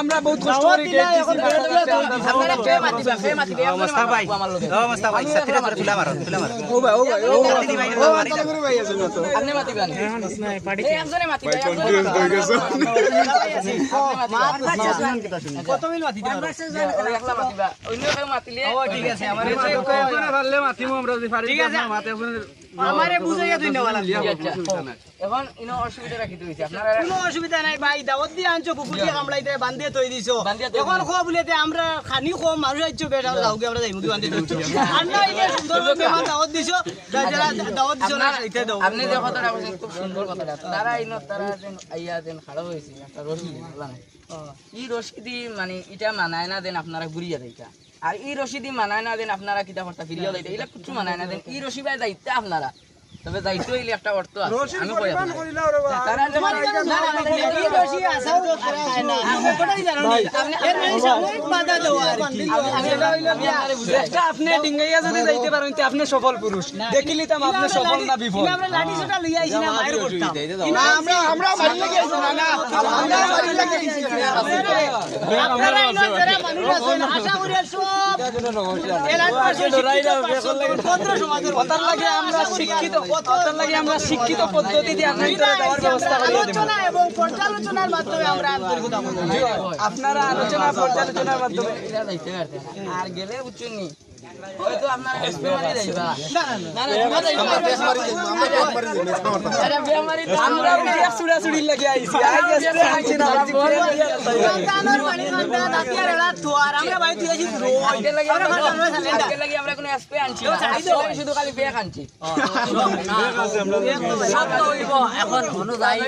আমরা বহুত কষ্ট করে হয়ে কত মিল মাতিবা অন্য কেউ মাতিলে ঠিক আছে ঠিক আছে আমারে বুঝাইয়া তুই নেওয়া এখন ইনো অসুবিধা রাখিতে হইছে। আপনারা কোনো অসুবিধা নাই ভাই দাওয়াত দিয়ে আনছো কুকুর দিয়ে। কামড়াইতে বান্ধিয়ে তৈ দিছো। এখন দিছো। খোয়া বলেতে আমরা খানি খোয়া মানুষ আইছো বেটা যাওগে আমরা যাইমু কি বান্ধিয়ে তৈ আর না এই সুন্দর মেহমান দাওয়াত দিছো যারা দাওয়াত দিছো না এটা দাও আপনি যে কথাটা বলছেন খুব সুন্দর কথাটা। তারা ইনো তারা যেন আইয়া যেন খাড়া হয়েছে একটা রশি বুঝলা না এই রশি দি মানে এটা মানায় না দেন আপনারা ঘুরিয়া দেইতা আর ই রশিদি মানায় না দেন আপনারা কিতা করতা ফিরিয়া দেইতা এগুলা কিছু মানায় না দেন। ই রশি দায়িত্ব আপনারা। তবে দায়িত্ব হইলে একটা অর্থ আছে। আমি কই তারা না না না এই রশি আসাও তো খায় না। আমি কোটাই জানো না। এর মানে সাময়িক বাধা দেওয়া আর কি। আমি- আমি আমি আপনারে বুঝাই আপনি ডিঙ্গাইয়া যদি যাইতে পারেন তে আপনি সফল পুরুষ। দেখিলি তাম আপনি সফল না বিফল। আমরা লাঠি ছোটা লইয়া আইছি না মায়ের করতাম না আমরা আমরা বাড়ি লাগি আইছি না না। আমরা বাড়ি লাগি আইছি আপনারা ইনো যারা মানুষ আছেন আশা করি সব এলান পাশে পত্র সমাজের কথার লাগে আমরা শিক্ষিত কথার লাগে আমরা শিক্ষিত পদ্ধতি দিয়ে আপনার ভিতরে দেওয়ার ব্যবস্থা করে আলোচনা এবং পর্যালোচনার মাধ্যমে আমরা আন্তরিকতা আপনারা আলোচনা পর্যালোচনার মাধ্যমে। আর গেলে বুঝছেন আনছি শুধু খালি পেয়ে খানছি এখন অনুযায়ী